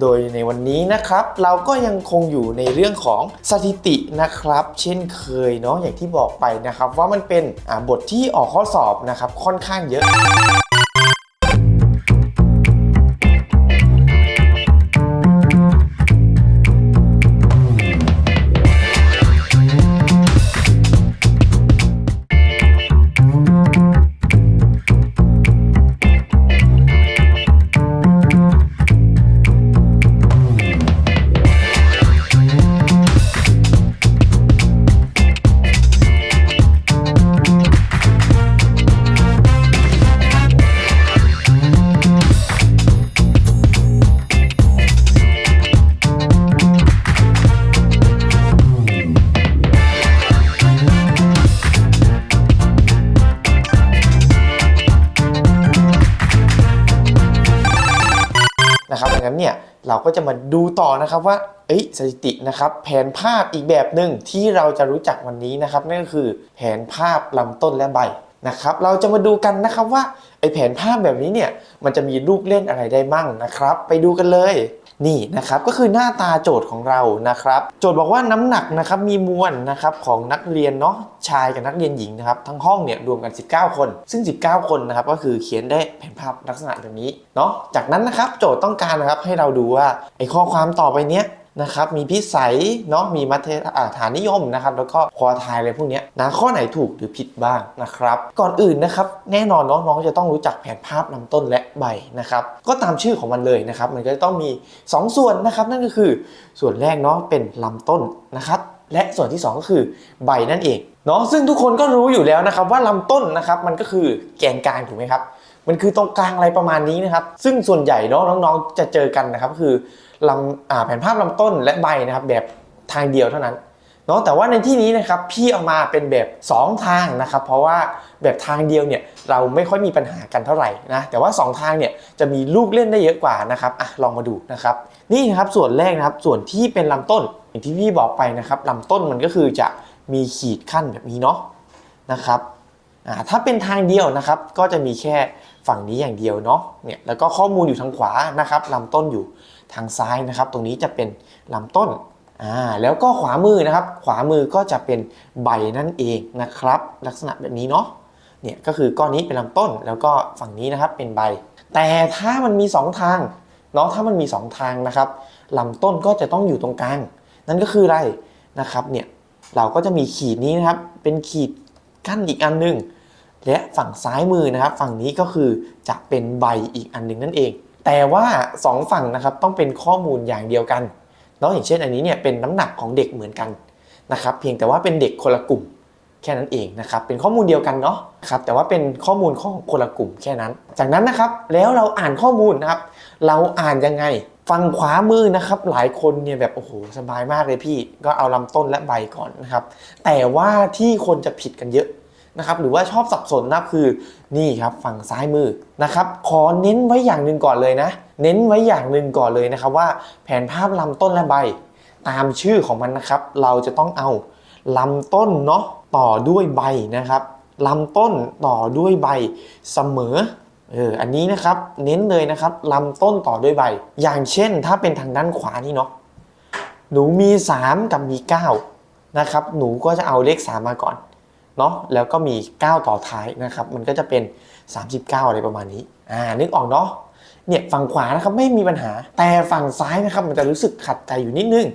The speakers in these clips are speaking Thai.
โดยในวันนี้นะครับ เราก็ยังคงอยู่ในเรื่องของสถิตินะครับ เช่นเคยเนาะอย่างที่บอกไปนะครับ ว่ามันเป็นบทที่ออกข้อสอบนะครับค่อนข้างเยอะ นั้นเนี่ยเราก็จะมาดูต่อนะครับว่าสถิตินะครับแผนภาพอีกแบบหนึ่งที่เราจะรู้จักวันนี้นะครับนั่นก็คือแผนภาพลำต้นและใบนะครับเราจะมาดูกันนะครับว่าไอแผนภาพแบบนี้เนี่ยมันจะมีรูปเล่นอะไรได้มั่งนะครับ ไปดูกันเลย นี่นะครับก็คือหน้าตาโจทย์ของเรานะครับ โจทย์บอกว่าน้ำหนักนะครับมีมวลนะครับของนักเรียนเนาะชายกับนักเรียนหญิงนะครับทั้งห้องเนี่ยรวมกัน 19 คน ซึ่ง 19 คนนะครับก็คือเขียนได้แผนภาพลักษณะแบบนี้เนาะจากนั้นนะครับโจทย์ต้องการนะครับให้เราดูว่าไอ้ข้อความต่อไปเนี้ย นะครับมีพิสัยเนาะมีมัธยาฐานนิยมนะครับแล้วก็ควอทายอะไรพวกนี้นะข้อไหนถูกหรือผิดบ้างนะครับก่อนอื่นนะครับแน่นอนน้องๆจะต้องรู้จักแผนภาพลำต้นและใบนะครับก็ตามชื่อของมันเลยนะครับมันก็จะต้องมี 2 ส่วนนะครับนั่นก็คือส่วนแรกเนาะเป็นลำต้นนะครับและส่วนที่ 2 ก็คือใบนั่นเองเนาะซึ่งทุกคนก็รู้อยู่แล้วนะครับว่าลำต้นนะครับมันก็คือแกนกลางถูกไหมครับ มันคือตรงกลางอะไรประมาณนี้นะครับ ซึ่งส่วนใหญ่เนาะน้องๆ จะเจอกันนะครับ คือลำอ่าแผนภาพลำต้นและใบนะครับ แบบทางเดียวเท่านั้นเนาะแต่ว่าในที่นี้นะครับพี่เอามาเป็นแบบ 2 ทางนะครับ เพราะว่าแบบทางเดียวเนี่ยเราไม่ค่อยมีปัญหากันเท่าไหร่นะแต่ว่า 2 ทางเนี่ยจะมีลูกเล่นได้เยอะกว่านะครับอะลองมาดูนะครับ นี่นะครับส่วนแรกนะครับส่วนที่เป็นลำต้นอย่างที่พี่บอกไปนะครับลำต้นมันก็คือจะมีขีดขั้นแบบนี้เนาะนะครับอ่าถ้าเป็นทางเดียวนะครับก็จะมีแค่ ฝั่งนี้อย่างเดียวเนาะเนี่ยแล้วก็ข้อมูลอยู่ทางขวานะครับลำต้นอยู่ทางซ้ายนะครับ ตรงนี้จะเป็นลำต้นอ่าแล้วก็ขวามือนะครับ ขวามือก็จะเป็นใบนั่นเองนะครับ ลักษณะแบบนี้เนาะเนี่ยก็คือก้อนนี้เป็นลำต้นแล้วก็ฝั่งนี้นะครับเป็นใบ แต่ถ้ามันมีสองทางเนาะถ้ามันมี 2 ทางนะครับลำต้นก็จะต้องอยู่ตรงกลางนั่นก็คืออะไรนะครับเนี่ยเราก็จะมีขีดนี้นะครับเป็นขีดกั้นอีกอันหนึ่ง และฝั่งซ้ายมือนะครับ ฝั่งนี้ก็คือจะเป็นใบอีกอันหนึ่งนั่นเอง แต่ว่า 2 ฝั่งนะครับต้องเป็นข้อมูลอย่างเดียวกันเนาะอย่างเช่นอันนี้เนี่ยเป็นน้ำหนักของเด็กเหมือนกันนะครับเพียงแต่ว่าเป็นเด็กคนละกลุ่มแค่นั้นเองนะครับเป็นข้อมูลเดียวกันเนาะครับแต่ว่าเป็นข้อมูลของคนละกลุ่มแค่นั้น จากนั้นนะครับแล้วเราอ่านข้อมูลนะครับ เราอ่านยังไงฝั่งขวามือนะครับ หลายคนเนี่ยแบบโอ้โหสบายมากเลยพี่ ก็เอาลำต้นและใบก่อนนะครับ แต่ว่าที่คนจะผิดกันเยอะ นะครับหรือว่าชอบสับสนนะคือนี่ครับฝั่งซ้ายมือนะครับขอเน้นไว้อย่างหนึ่งก่อนเลยนะ เน้นไว้อย่างหนึ่งก่อนเลยนะครับว่าแผนภาพลำต้นและใบ ตามชื่อของมันนะครับ เราจะต้องเอาลำต้นเนาะต่อด้วยใบนะครับลำต้นต่อด้วยใบเสมอเอออันนี้นะครับเน้นเลยนะครับลำต้นต่อด้วยใบ อย่างเช่นถ้าเป็นทางด้านขวานี่เนาะหนูมี 3 กับมี 9 นะครับ หนูก็จะเอาเลข 3 มาก่อน เนาะแล้วก็มี 9 ต่อท้ายนะครับ มันก็จะเป็น 39 อะไรประมาณนี้อ่านึกออกเนาะเนี่ยฝั่งขวานะครับไม่มีปัญหา แต่ฝั่งซ้ายนะครับ มันจะรู้สึกขัดใจอยู่นิดนึง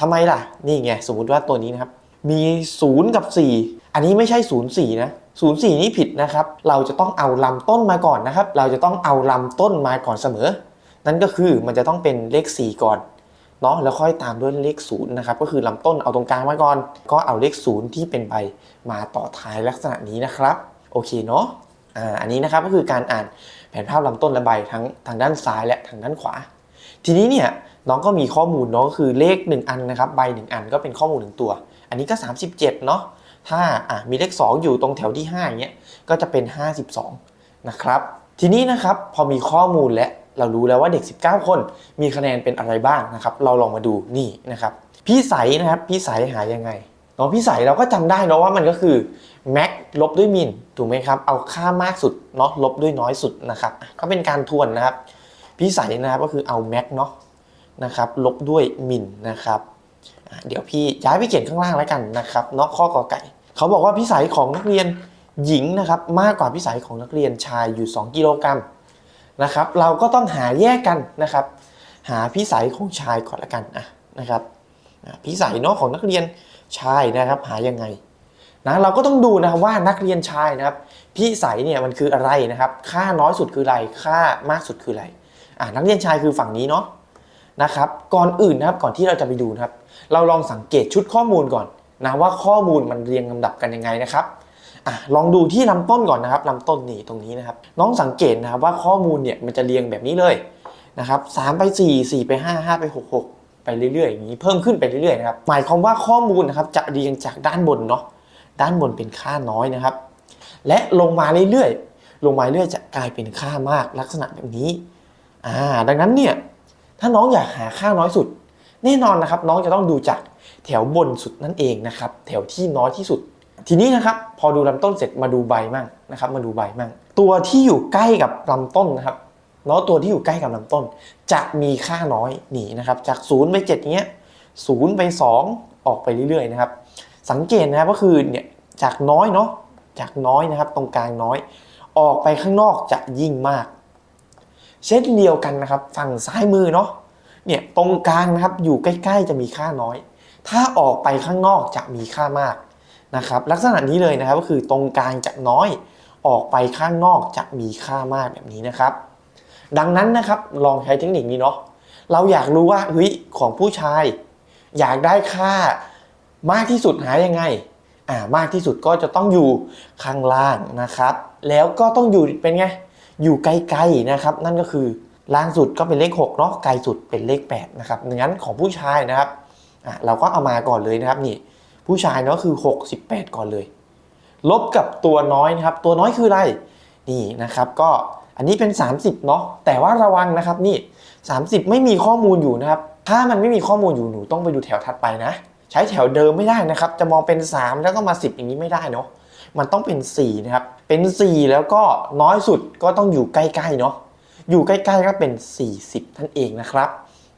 ทำไมล่ะ นี่ไงสมมุติว่าตัวนี้นะครับ มี 0 กับ 4 อันนี้ไม่ใช่ 0 4 นะ0 4 นี่ผิดนะครับ เราจะต้องเอาลำต้นมาก่อนนะครับ เราจะต้องเอาลำต้นมาก่อนเสมอ นั่นก็คือมันจะต้องเป็นเลข 4 ก่อน เนาะแล้วค่อยตามด้วยเลข0นะครับก็คือลำต้นเอาตรงกลางมาก่อน ก็เอาเลข0ที่เป็นใบมาต่อท้ายลักษณะนี้นะครับโอเคเนาะอ่าอันนี้นะครับก็คือการอ่านแผนภาพลำต้นและใบทั้งทางด้านซ้ายและทางด้านขวา ทีนี้เนี่ยน้องก็มีข้อมูลเนาะก็คือเลข 1 อันนะครับใบ 1 อันก็เป็นข้อมูลหนึ่งตัว อันนี้ก็ 37เนาะถ้าอะมีเลข 2 อยู่ตรงแถวที่5อย่างเงี้ยก็จะเป็น 52นะครับทีนี้นะครับพอมีข้อมูลและ เรารู้แล้วว่าเด็ก 19 คนมีคะแนนเป็นอะไรบ้างนะครับ เราลองมาดูนี่นะครับ พี่ใสนะครับ พี่ใสหายยังไงเนาะพี่ใสเราก็จำได้เนาะว่ามันก็คือแม็กลบด้วยมินถูกไหมครับ เอาค่ามากสุดเนาะลบด้วยน้อยสุดนะครับ ก็เป็นการทวนนะครับ พี่ใสนะครับก็คือเอาแม็กเนาะนะครับลบด้วยมิลนะครับ เดี๋ยวพี่ย้ายไปเขียนข้างล่างแล้วกันนะครับเนาะข้อกอไก่ เขาบอกว่าพิสัยของนักเรียนหญิงนะครับมากกว่าพิสัยของนักเรียนชายอยู่ 2 กิโลกรัม นะครับ เราก็ต้องหาแยกกันนะครับ หาพิสัยของชายก่อนละกันอะนะครับพิสัยเนาะของนักเรียนชายนะครับ หายังไงนะเราก็ต้องดูนะครับว่านักเรียนชายนะครับพิสัยเนี่ยมันคืออะไรนะครับ ค่าน้อยสุดคืออะไรค่ามากสุดคืออะไรอะนักเรียนชายคือฝั่งนี้เนาะนะครับก่อนอื่นนะครับก่อนที่เราจะไปดูนะครับ เราลองสังเกตชุดข้อมูลก่อนนะว่าข้อมูลมันเรียงลำดับกันยังไงนะครับ อะลองดูที่ลำต้นก่อนนะครับลำต้นนี่ตรงนี้นะครับ น้องสังเกตนะครับว่าข้อมูลเนี่ยมันจะเรียงแบบนี้เลยนะครับสามไปสี่สี่ไปห้าห้าไปหกหกไปเรื่อยๆอย่างนี้เพิ่มขึ้นไปเรื่อยๆนะครับหมายความว่าข้อมูลนะครับจะเรียงจากด้านบนเนาะด้านบนเป็นค่าน้อยนะครับ และลงมาเรื่อยๆลงมาเรื่อยจะกลายเป็นค่ามากลักษณะแบบนี้อ่าดังนั้นเนี่ยถ้าน้องอยากหาค่าน้อยสุด แน่นอนนะครับ น้องจะต้องดูจากแถวบนสุดนั่นเองนะครับ แถวที่น้อยที่สุด ทีนี้นะครับพอดูลำต้นเสร็จมาดูใบมั่งนะครับ มาดูใบมั่งตัวที่อยู่ใกล้กับลำต้นนะครับเนาะตัวที่อยู่ใกล้กับลำต้น จะมีค่าน้อยนี่นะครับจาก0ไป7เงี้ย0ไป 2 ออกไปเรื่อยๆนะครับ สังเกตนะครับก็คือเนี่ยจากน้อยเนาะจากน้อยนะครับ ตรงกลางน้อย ออกไปข้างนอกจะยิ่งมาก เช่นเดียวกันนะครับ ฝั่งซ้ายมือเนาะเนี่ยตรงกลางนะครับอยู่ใกล้ๆจะมีค่าน้อย ถ้าออกไปข้างนอกจะมีค่ามาก นะครับลักษณะนี้เลยนะครับก็คือตรงกลางจะน้อยออกไปข้างนอกจะมีค่ามากแบบนี้นะครับ ดังนั้นนะครับลองใช้เทคนิคนี้เนาะเราอยากรู้ว่าเฮ้ยของผู้ชาย อยากได้ค่ามากที่สุดหายังไงอ่ามากที่สุดก็จะต้องอยู่ข้างล่างนะครับ แล้วก็ต้องอยู่เป็นไงอยู่ไกลๆนะครับ นั่นก็คือล่างสุดก็เป็นเลข6เนาะไกลสุดเป็นเลข8นะครับดังนั้นของผู้ชายนะครับอะเราก็เอามาก่อนเลยนะครับนี่ ผู้ชายเนาะคือ 68 ก่อนเลย ลบกับตัวน้อยนะครับ ตัวน้อยคืออะไร นี่นะครับก็อันนี้เป็น 30 เนาะแต่ว่าระวังนะครับนี่ 30 ไม่มีข้อมูลอยู่นะครับ ถ้ามันไม่มีข้อมูลอยู่หนูต้องไปดูแถวถัดไปนะ ใช้แถวเดิมไม่ได้นะครับ จะมองเป็น 3 แล้วก็มา 10 อย่างนี้ไม่ได้เนาะมันต้องเป็น 4 นะครับ เป็น 4 แล้วก็น้อยสุดก็ต้องอยู่ใกล้ๆเนาะอยู่ใกล้ๆก็เป็น 40นั่นเองนะครับ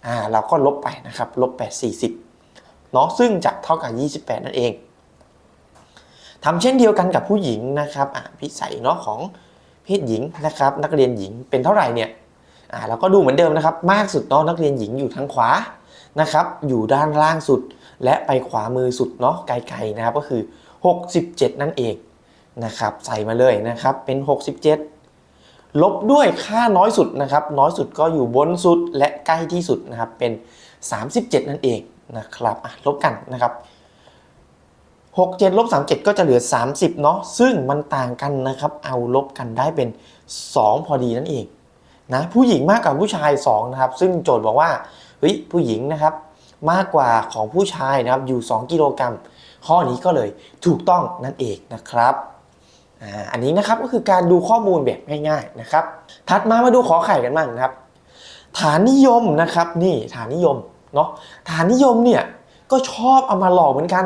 อ่าเราก็ลบไปนะครับลบ8 40 เนาะซึ่งจะเท่ากับ 28 นั่นเองทำเช่นเดียวกันกับผู้หญิงนะครับอ่าพิสัยเนาะของเพศหญิงนะครับ นักเรียนหญิงเป็นเท่าไหร่เนี่ยอ่าเราก็ดูเหมือนเดิมนะครับ มากสุดเนาะนักเรียนหญิงอยู่ทางขวานะครับ อยู่ด้านล่างสุด และไปขวามือสุดเนาะไกลๆนะครับก็คือ 67 นั่นเองนะครับ ใส่มาเลยนะครับเป็น 67 ลบด้วยค่าน้อยสุดนะครับ น้อยสุดก็อยู่บนสุดและใกล้ที่สุดนะครับเป็น 37 นั่นเอง นะครับลบกันนะครับ67ลบ37 ก็จะเหลือ 30 เนาะซึ่งมันต่างกันนะครับ เอาลบกันได้เป็น 2 พอดีนั่นเองนะผู้หญิงมากกว่าผู้ชาย 2 นะครับ ซึ่งโจทย์บอกว่าเฮ้ยผู้หญิงนะครับ มากกว่าของผู้ชายนะครับอยู่ 2 กิโลกรัมข้อนี้ก็เลยถูกต้องนั่นเองนะครับอันนี้นะครับก็คือการดูข้อมูลแบบง่ายๆนะครับ ถัดมามาดูขอไข่กันบ้างนะครับ ฐานนิยมนะครับนี่ฐานนิยม เนาะฐานนิยมเนี่ยก็ชอบเอามาหลอกเหมือนกัน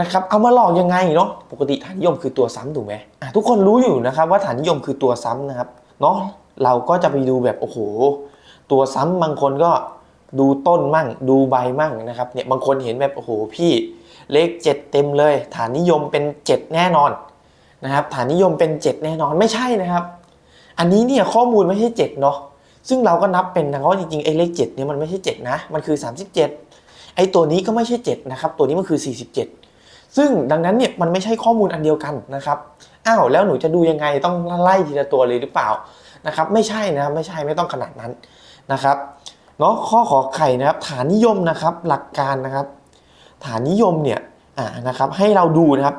นะครับเอามาหลอกยังไงเนาะปกติฐานนิยมคือตัวซ้ำถูกไหมทุกคนรู้อยู่นะครับว่าฐานนิยมคือตัวซ้ำนะครับเนาะเราก็จะไปดูแบบโอ้โห ตัวซ้ำบางคนก็ดูต้นมั่งดูใบมั่งนะครับเนี่ยบางคนเห็นแบบโอ้โหพี่เลข 7 เต็มเลย ฐานนิยมเป็น 7 แน่นอนนะครับฐานนิยมเป็น 7 แน่นอนไม่ใช่นะครับ อันนี้เนี่ยข้อมูลไม่ใช่ 7 เนาะ ซึ่งเราก็นับเป็นนะครับว่าจริงๆไอ้เลข7เนี่ยมันไม่ใช่ 7 นะ มันคือ 37 ไอ้ตัวนี้ก็ไม่ใช่ 7 นะครับ ตัวนี้มันคือ 47 ซึ่งดังนั้นเนี่ยมันไม่ใช่ข้อมูลอันเดียวกันนะครับ อ้าวแล้วหนูจะดูยังไงต้องไล่ทีละตัวเลยหรือเปล่านะครับ ไม่ใช่นะไม่ใช่ไม่ต้องขนาดนั้นนะครับเนาะข้อขอไข่นะครับ ฐานนิยมนะครับหลักการนะครับ ฐานนิยมเนี่ยอ่านะครับให้เราดูนะครับ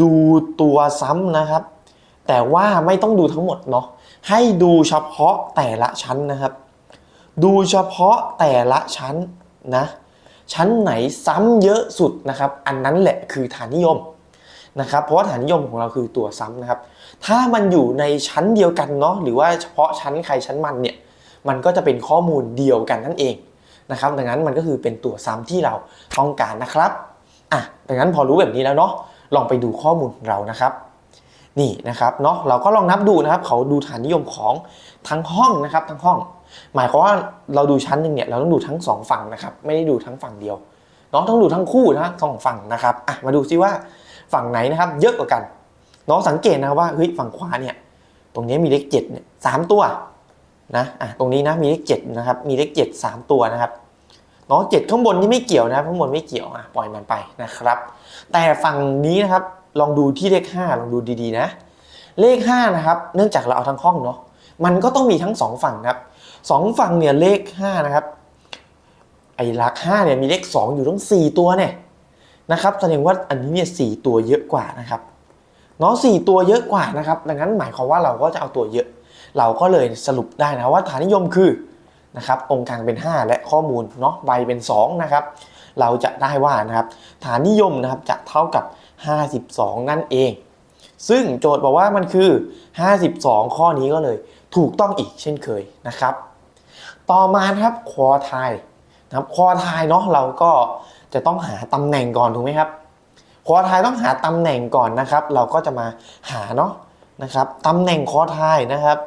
ดูตัวซ้ำนะครับ แต่ว่าไม่ต้องดูทั้งหมดเนาะให้ดูเฉพาะแต่ละชั้นนะครับ ดูเฉพาะแต่ละชั้นนะชั้นไหนซ้ำเยอะสุดนะครับ อันนั้นแหละคือฐานนิยมนะครับ เพราะว่าฐานนิยมของเราคือตัวซ้ำนะครับ ถ้ามันอยู่ในชั้นเดียวกันเนาะหรือว่าเฉพาะชั้นใครชั้นมันเนี่ยมันก็จะเป็นข้อมูลเดียวกันนั่นเองนะครับ ดังนั้นมันก็คือเป็นตัวซ้ำที่เราต้องการนะครับอะดังนั้นพอรู้แบบนี้แล้วเนาะลองไปดูข้อมูลของเรานะครับ นี่นะครับเนาะเราก็ลองนับดูนะครับ เขาดูฐานนิยมของทั้งห้องนะครับทั้งห้อง หมายความว่าเราดูชั้นหนึ่งเนี่ยเราต้องดูทั้งสองฝั่งนะครับ ไม่ได้ดูทั้งฝั่งเดียวเน้องต้องดูทั้งคู่นะสองฝั่งนะครับอะมาดูซิว่าฝั่งไหนนะครับ เยอะกว่ากันน้องสังเกตนะว่าเฮ้ยฝั่งขวาเนี่ย ตรงนี้มีเลขเจ็ดเนี่ยสามตัวนะอะตรงนี้นะมีเลขเจ็ดนะครับมีเลขเจ็ดสามตัวนะครับน้องเจ็ดข้างบนนี่ไม่เกี่ยวนะครับข้างบนไม่เกี่ยวอะปล่อยมันไปนะครับ แต่ฝั่งนี้นะครับ ลองดูที่เลขห้าลองดูดีๆนะ เลขห้านะครับ เนื่องจากเราเอาทั้งห้องเนาะมันก็ต้องมีทั้งสองฝั่งครับสองฝั่งเนี่ยเลขห้านะครับ ไอ้หลักห้าเนี่ยมีเลขสองอยู่ทั้งสี่ตัวเนี่ยนะครับแสดงว่าอันนี้เนี่ยสี่ตัวเยอะกว่านะครับเนาะสี่ตัวเยอะกว่านะครับ ดังนั้นหมายความว่าเราก็จะเอาตัวเยอะ เราก็เลยสรุปได้นะว่าฐานนิยมคือนะครับตรงกลางเป็น 5 และข้อมูลเนาะใบเป็น2นะครับเราจะได้ว่านะครับฐานนิยมนะครับจะเท่ากับ 52 นั่นเอง ซึ่งโจทย์บอกว่ามันคือ 52 ข้อนี้ก็เลย ถูกต้องอีกเช่นเคยนะครับ ต่อมาครับคอไทยนะครับคอไทยเนาะเราก็จะต้องหาตำแหน่งก่อนถูกไหมครับคอทายต้องหาตำแหน่งก่อนนะครับ เราก็จะมาหาเนาะนะครับตำแหน่งคอทายนะครับ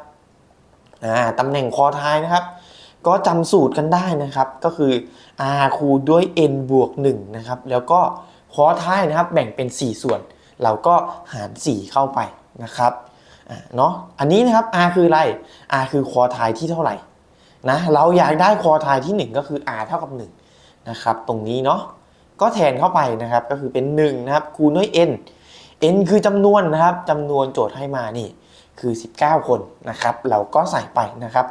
อ่าตำแหน่งคอทายนะครับ ก็จำสูตรกันได้นะครับ ก็คือ r คูณด้วย n บวก1นะครับ แล้วก็ คอทายนะครับแบ่งเป็น 4 ส่วน เราก็หาร 4 เข้าไปนะครับเนาะอันนี้นะครับ r คืออะไร r คือคอทายที่เท่าไหร่นะเราอยากได้คอทายที่ 1 ก็คือ r เท่ากับ1นะครับตรงนี้เนาะก็แทนเข้าไปนะครับก็คือเป็น1นะครับคูณด้วย n n คือจำนวนนะครับจำนวนโจทย์ให้มานี่คือ 19 คนนะครับ เราก็ใส่ไปนะครับ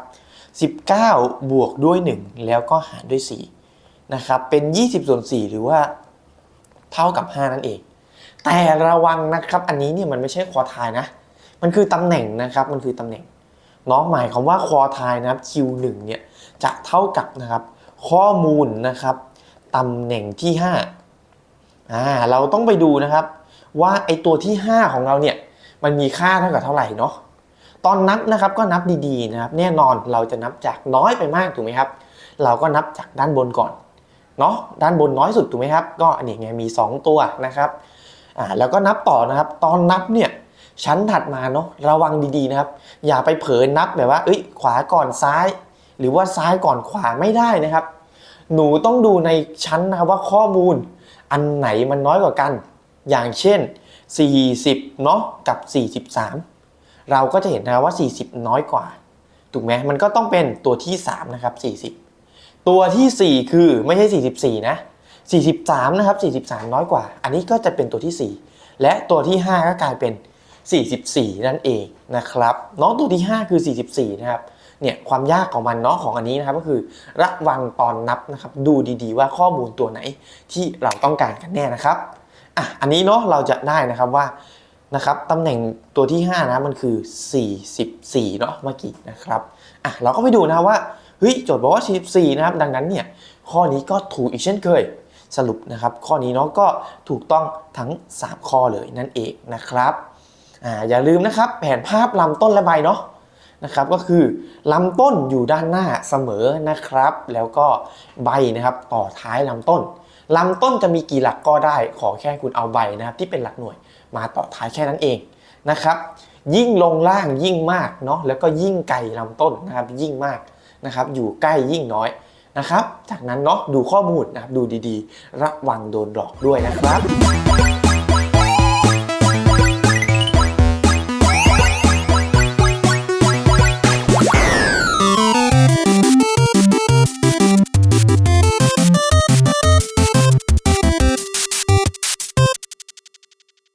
19 บวกด้วย 1 แล้วก็หารด้วย4นะครับเป็น 20ส่วน4หรือว่า เท่ากับ 5 นั่นเอง แต่ระวังนะครับอันนี้เนี่ยมันไม่ใช่ควอทายนะ มันคือตำแหน่งนะครับมันคือตำแหน่งน้องหมายความว่าควอทายนะครับ Q1 เนี่ยจะเท่ากับนะครับข้อมูลนะครับตำแหน่งที่5อ่าเราต้องไปดูนะครับ ว่าไอตัวที่ 5 ของเราเนี่ยมันมีค่าเท่ากับเท่าไหร่เนาะตอนนับนะครับก็นับดีๆนะครับ แน่นอนเราจะนับจากน้อยไปมากถูกไหมครับ เราก็นับจากด้านบนก่อน เนาะด้านบนน้อยสุดถูกไหมครับ ก็อันนี้ไงมี 2 ตัวนะครับอ่าแล้วก็นับต่อนะครับ ตอนนับเนี่ยชั้นถัดมาเนาะระวังดีๆนะครับ อย่าไปเผลอนับแบบว่าเอ้ยขวาก่อนซ้าย หรือว่าซ้ายก่อนขวาไม่ได้นะครับ หนูต้องดูในชั้นนะว่าข้อมูล อันไหนมันน้อยกว่ากัน อย่างเช่น 40เนาะกับ 43 เราก็จะเห็นนะว่า 40 น้อยกว่าถูกไหมมันก็ต้องเป็นตัวที่ 3 นะครับ 40 ตัวทีสี่ 4 คือไม่ใช่ 44 นะ 43 นะครับ 43 น้อยกว่า อันนี้ก็จะเป็นตัวที่ 4 และตัวที่ 5 ก็กลายเป็น 44 นั่นเองนะครับน้องตัวที่ 5 คือ 44 นะครับเนี่ยความยากของมันเนาะของอันนี้นะครับก็คือระวังตอนนับนะครับดูดีๆ ว่าข้อมูลตัวไหนที่เราต้องการกันแน่นะครับอะอันนี้เนาะเราจะได้นะครับว่านะครับตำแหน่งตัวที่ 5 นะมันคือ 44 เนาะเมื่อกี้นะครับอะเราก็ไปดูนะว่า เฮ้ยโจทย์บอกว่า 44 นะครับ ดังนั้นเนี่ยข้อนี้ก็ถูกอีกเช่นเคยสรุปนะครับ ข้อนี้เนาะก็ถูกต้องทั้ง 3 ข้อเลยนั่นเองนะครับอ่าอย่าลืมนะครับแผนภาพลำต้นและใบเนาะนะครับก็คือลำต้นอยู่ด้านหน้าเสมอนะครับ แล้วก็ใบนะครับต่อท้ายลำต้นลำต้นจะมีกี่หลักก็ได้ ขอแค่คุณเอาใบนะครับที่เป็นหลักหน่วยมาต่อท้ายแค่นั้นเองนะครับ ยิ่งลงล่างยิ่งมากเนาะแล้วก็ยิ่งไกลลำต้นนะครับยิ่งมาก นะครับอยู่ใกล้ยิ่งน้อยนะครับ จากนั้นเนาะดูข้อมูลนะครับดูดีๆ ระวังโดนหลอกด้วยนะครับ